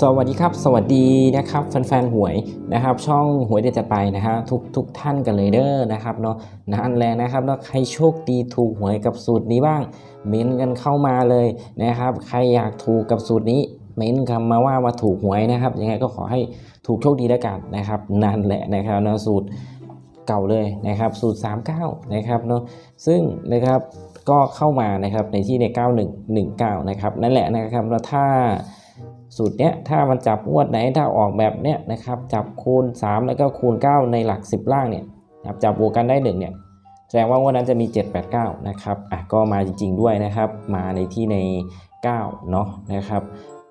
สวัสดีครับสวัสดีนะครับแฟนๆหวยนะครับ ช่องหวยเด็ดจะไปนะฮะทุกทุกท่านกันเลยเด้อนะครับเนาะนานแล้วนะครับเนาะใครโชคดีถูกหวยกับสูตรนี้บ้าง เม้นกันเข้ามาเลยนะครับ ใครอยากถูกกับสูตรนี้เม้กันมาว่าว่าถูกหวยนะครับยังไงก็ขอให้ถูกโชคดีแล้วกันนะครับนานแล้วนะครับเนาะสูตรเก่าเลยนะครับ สูตร 39นะครับเนาะซึ่งนะครับ ก็เข้ามานะครับในที่ใน 9119 นะครับนั่นแหละนะครับแล้วถ้าสูตรเนี้ยถ้ามันจับงวดไหนถ้าออกแบบเนี้ยนะครับจับคูณ 3 แล้วก็คูณ 9 ในหลัก 10 ล่างเนี่ยจับจับบวกกันได้หนึ่งเนี่ยแสดงว่างวดนั้นจะมี 7 8 9 นะครับอะก็มาจริง ๆ ด้วยนะครับมาในที่ใน 9 เนาะนะครับ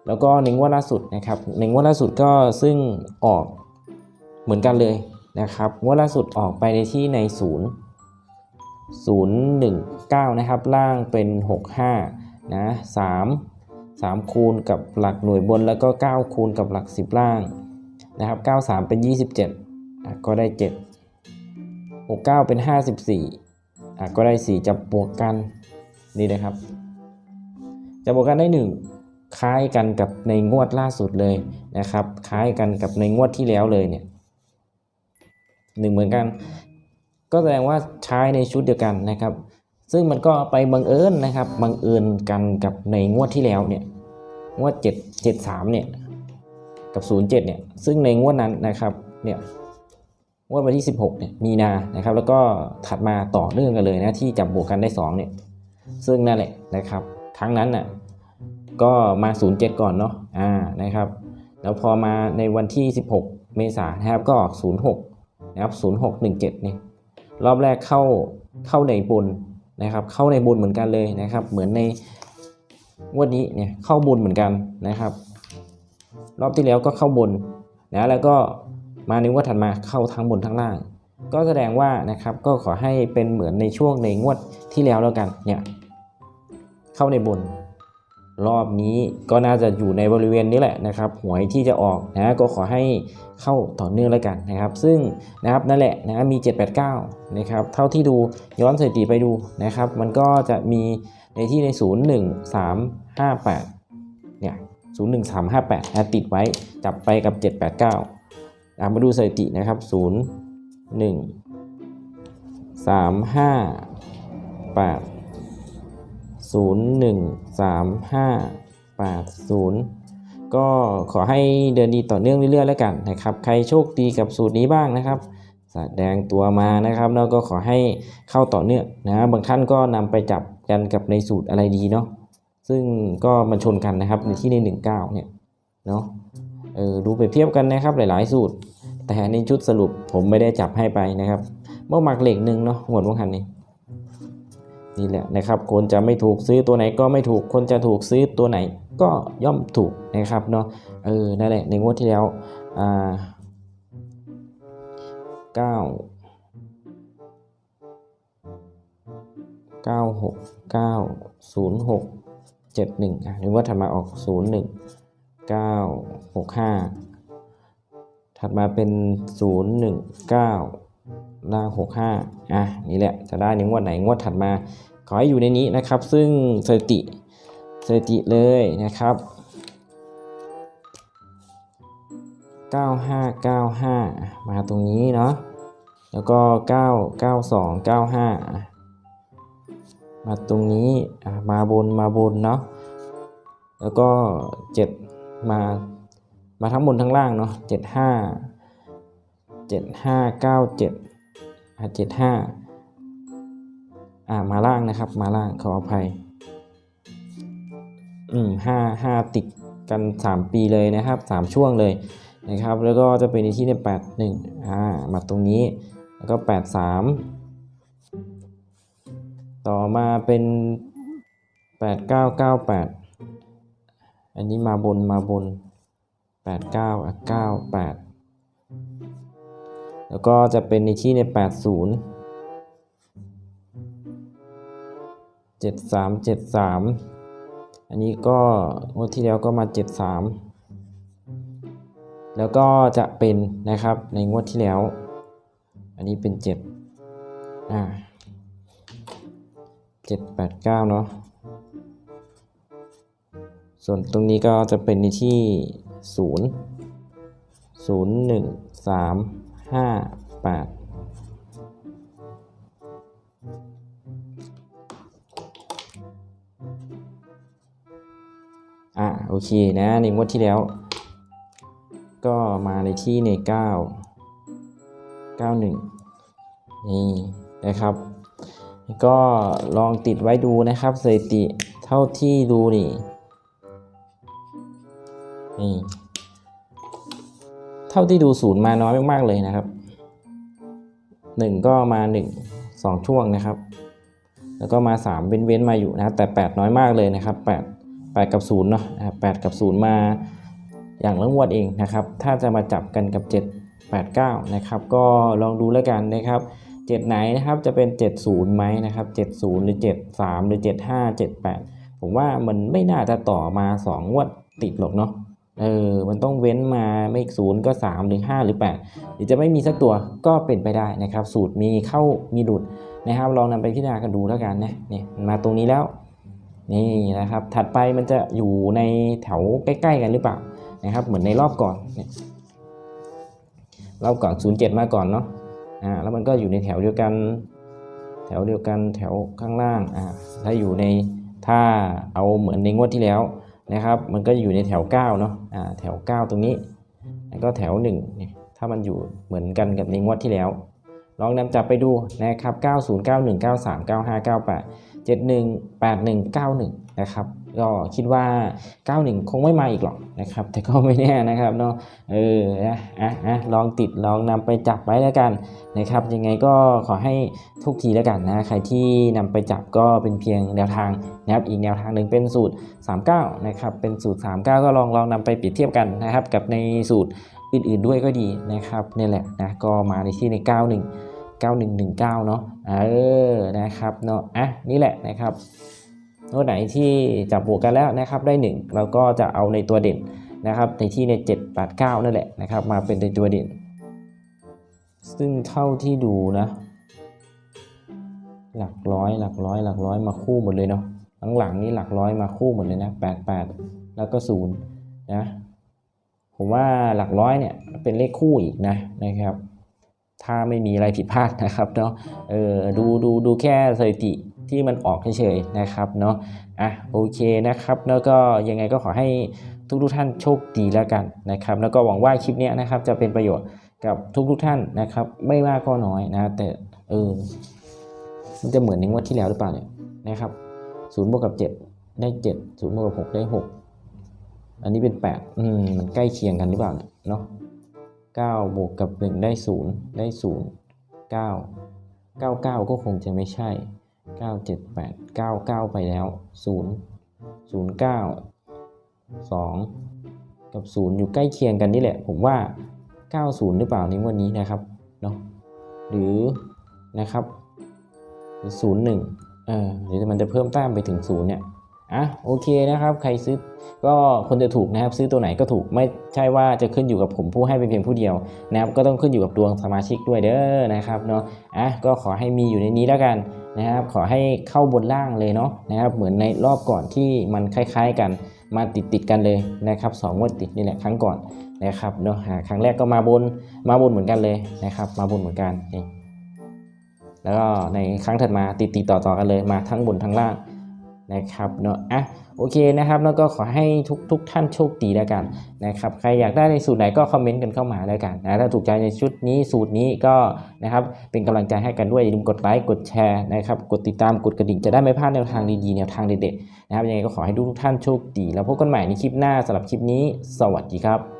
แล้วก็ในงวดล่าสุดนะครับในงวดล่าสุดก็ซึ่งออกเหมือนกันเลยนะครับงวดล่าสุดออกไปในที่ใน 0 019 นะครับ ล่างเป็น 65 นะ3 3 คูณกับหลักหน่วยบนแล้วก็ 9 คูณกับหลัก 10 ล่างนะครับ 93 เป็น 27 ก็ได้ 7 69 เป็น 54อ่ก็ได้ 4จะบวกกันนี่นะครับ จะบวกกันได้ 1 คล้ายกันกับในงวดล่าสุดเลยนะครับ คล้ายกันกับในงวดที่แล้วเลยเนี่ยหนึ่งเหมือนกัน ก็แสดงว่าใช้ในชุดเดียวกันนะครับ ซึ่งมันก็ไปบังเอิญนะครับบังเอิญกันกับในงวดที่แล้วเนี่ยงวด 7 7 3เนี่ยกับ 07เนี่ยซึ่งในงวดนั้นนะครับเนี่ยงวดวันที่ 16เนี่ยมีนานะครับ แล้วก็ถัดมาต่อเนื่องกันเลยนะที่จับบวกกันได้2เนี่ยซึ่งนั่นแหละนะครับครั้งนั้นน่ะก็มา 07 ก่อนเนาะอ่านะครับ แล้วพอมาในวันที่ 16 เมษายนนะครับก็ออก06นะครับ0617เนี่ย รอบแรกเข้าเข้าในบนนะครับ เข้าในบุญเหมือนกันเลยนะครับ เหมือนในงวดนี้เนี่ยเข้าบุญเหมือนกันนะครับ รอบที่แล้วก็เข้าบนนะแล้วก็มาในงวดถัดมาเข้าทั้งบนทั้งล่าง ก็แสดงว่านะครับก็ขอให้เป็นเหมือนในช่วงในงวดที่แล้วแล้วกันเนี่ยเข้าในบน รอบนี้ก็น่าจะอยู่ในบริเวณนี้แหละนะครับหวยที่จะออกนะก็ขอให้เข้าต่อเนื่องแล้วกันนะครับ ซึ่งนะครับนั่นแหละนะมี 789นะครับเท่าที่ดูย้อนสถิติไปดูนะครับ มันก็จะมีในที่ใน 01358เนี่ย01358นะติดไว้จับไปกับ 789มาดูสถิตินะครับ 0 1 3 5 8 0 1 3 5 8 0ก็ขอให้เดินดีต่อเนื่องเรื่อยๆแล้วกันนะครับ ใครโชคดีกับสูตรนี้บ้างนะครับแสดงตัวมานะครับแล้วก็ขอให้เข้าต่อเนื่องนะบางท่านก็นำไปจับกันกับในสูตรอะไรดีเนาะซึ่งก็มันชนกันนะครับในที่ใน 19 เนี่ยเนาะเออดูไปเทียบกันนะครับหลาย ๆ สูตร แต่ในชุดสรุปผมไม่ได้จับให้ไปนะครับเมื่อหมักเหล็กหนึ่งเนาะหมวดวงคันนี้ นี่แหละนะครับ คนจะไม่ถูกซื้อตัวไหนก็ไม่ถูก คนจะถูกซื้อตัวไหนก็ย่อมถูกนะครับเนาะเออนั่นแหละในงวดที่แล้วอ่าเก้าเก้าหกเก้าศูนย์หกเจ็ดหนึ่งอะในงวดถัดมาออกศูนย์หนึ่งเก้าหกห้าถัดมาเป็นศูนย์หนึ่งเก้า ล่าง 65 อะนี่แหละจะได้ในงวดไหนงวดถัดมา ขอให้อยู่ในนี้นะครับ ซึ่งสถิติสถิติเลยนะครับ 9595 มาตรงนี้เนาะแล้วก็ 99295 มาตรงนี้มาบนมาบนเนาะแล้วก็ 7 มามาทั้งบนทั้งล่างเนาะ75 7597 อะเจ็ดห้าอ่ามาล่างนะครับ มาล่างขออภัย อืมห้าห้าติดกันสามปีเลยนะครับสามช่วงเลยนะครับ แล้วก็จะเป็นในที่ในแปดหนึ่งอ่ามาตรงนี้แล้วก็แปดสามต่อมาเป็นแปดเก้าเก้าแปดอันนี้มาบนมาบนแปดเก้าเก้า แล้วก็จะเป็นในที่ใน 80 73 73 อันนี้ก็งวดที่แล้วก็มา 73 แล้วก็จะเป็นนะครับในงวดที่แล้ว อันนี้เป็น 7 อ่า 7 8 9 เนาะส่วนตรงนี้ก็จะเป็นในที่ศูนย์ศูนย์หนึ่งสาม ห้าแปดอะโอเคนะในงวดที่แล้ว ก็มาในที่ในเก้าเก้าหนึ่งนี่นะครับ ก็ลองติดไว้ดูนะครับสถิติเท่าที่ดูนี่นี่ เท่าที่ดูศูนย์มาน้อยมากๆเลยนะครับหนึ่งก็มาหนึ่งสองช่วงนะครับ แล้วก็มาสามเว้นๆมาอยู่นะครับแต่แปดน้อยมากเลยนะครับแปดแปดกับศูนย์เนาะนะครับแปดกับศูนย์มาอย่างละงวดเองนะครับ ถ้าจะมาจับกันกับเจ็ดแปดเก้านะครับ ก็ลองดูแล้วกันนะครับเจ็ดไหนนะครับจะเป็นเจ็ดศูนย์ไหมนะครับเจ็ดศูนย์หรือเจ็ดสามหรือเจ็ดห้าเจ็ดแปดผมว่ามันไม่น่าจะต่อมาสองงวดติดหรอกเนาะ เออ มันต้องเว้นมาไม่ศูนย์ก็3หรือ5หรือ8หรือจะไม่มีสักตัวก็เป็นไปได้นะครับ สูตรมีเข้ามีหลุดนะครับ ลองนำไปพิจารณากันดูแล้วกันนะเนี่ยมาตรงนี้แล้ว นี่นะครับ ถัดไปมันจะอยู่ในแถวใกล้ ๆ กันหรือเปล่านะครับ เหมือนในรอบก่อนเรอบก่อน 07 มาก่อนเนาะอ่าแล้วมันก็อยู่ในแถวเดียวกัน แถวเดียวกันแถวข้างล่างอ่าถ้าอยู่ในถ้าเอาเหมือนในงวดที่แล้ว นะครับ มันก็อยู่ในแถว9เนาะอ่าแถว 9 ตรงนี้ แล้วก็แถว1เนี่ยถ้ามันอยู่เหมือนกันกับในงวดที่แล้ว ลองนำจับไปดูนะครับ 90 91 93 95 98 71 81 91 นะครับ ก็คิดว่า 91 คงไม่มาอีกหรอกนะครับ แต่ก็ไม่แน่นะครับเนาะเออนะอะอะลองติดลองนำไปจับไว้แล้วกันนะครับ ยังไงก็ขอให้ทุกทีแล้วกันนะใครที่นำไปจับก็เป็นเพียงแนวทางนะครับอีกแนวทางหนึ่งเป็นสูตร 39 นะครับ เป็นสูตร 39 ก็ลองลองนำไปเปรียบเทียบกันนะครับ กับในสูตรอื่นๆด้วยก็ดีนะครับนี่แหละนะก็มาในที่ใน 91 9119 เนาะเออนะครับเนาะอะนี่แหละนะครับ โน้ตไหนที่จับบวกกันแล้วนะครับได้ 1 เราก็จะเอาในตัวเด่นนะครับในที่ใน 789 นั่นแหละนะครับ มาเป็นในตัวเด่น ซึ่งเท่าที่ดูนะ หลักร้อยหลักร้อยหลักร้อยมาคู่หมดเลยเนาะหลังๆนี่หลักร้อยมาคู่หมดเลยนะ88 แล้วก็0นะผมว่าหลักร้อยเนี่ยเป็นเลขคู่อีกนะนะครับ ถ้าไม่มีอะไรผิดพลาดนะครับเนาะเออดูดูดูแค่สถิติ ที่มันออกเฉยๆนะครับเนาะอะโอเคนะครับแล้วก็ยังไงก็ขอให้ทุกทุกท่านโชคดีแล้วกันนะครับ แล้วก็หวังว่าคลิปนี้นะครับจะเป็นประโยชน์กับทุกทุกท่านนะครับ ไม่มากก็น้อยนะแต่เออมันจะเหมือนในงวดที่แล้วหรือเปล่าเนี่ยนะครับศูนย์บวกกับเจ็ดได้เจ็ดศูนย์บวกกับหกได้หกอันนี้เป็นแปดอืมมันใกล้เคียงกันหรือเปล่าเนี่ยเนาะเก้าบวกกับหนึ่งได้ศูนย์ได้ศูนย์เก้าเก้าเก้าก็คงจะไม่ใช่ เก้าเจ็ดแปดเก้าเก้าไปแล้วศูนย์ศูนย์เก้าสองกับศูนย์อยู่ใกล้เคียงกันนี่แหละ ผมว่าเก้าศูนย์หรือเปล่าในงวันนี้นะครับเนาะหรือนะครับหรือศูนย์หนึ่งเออหรือมันจะเพิ่มแต้มไปถึงศูนย์เนี่ยอะโอเคนะครับ ใครซื้อก็คนจะถูกนะครับ ซื้อตัวไหนก็ถูกไม่ใช่ว่าจะขึ้นอยู่กับผมผู้ให้เป็นเพียงผู้เดียวนะครับ ก็ต้องขึ้นอยู่กับดวงสมาชิกด้วยเด้อนะครับเนาะอะก็ขอให้มีอยู่ในนี้แล้วกัน นะครับขอให้เข้าบนล่างเลยเนาะนะครับเหมือนในรอบก่อนที่มันคล้ายๆกันมาติดติดๆกันเลยนะครับสองงวดติดนี่แหละครั้งก่อนนะครับเนาะอ่าครั้งแรกก็มาบนมาบนเหมือนกันเลยนะครับ มาบนเหมือนกันนี่แล้วก็ในครั้งถัดมาติดติดต่อต่อกันเลยมาทั้งบนทั้งล่าง นะครับเนาะอะโอเคนะครับแล้วก็ขอให้ทุกทุกท่านโชคดีแล้วกันนะครับใครอยากได้ในสูตรไหนก็คอมเมนต์กันเข้ามาแล้วกันนะถ้าถูกใจในชุดนี้สูตรนี้ก็นะครับเป็นกำลังใจให้กันด้วยอย่าลืมกดไลค์กดแชร์นะครับกดติดตามกดกระดิ่งจะได้ไม่พลาดแนวทางดีๆแนวทางเด็ดๆนะครับยังไงก็ขอให้ทุกท่านโชคดี แล้วพบกันใหม่ในคลิปหน้าสำหรับคลิปนี้ สวัสดีครับ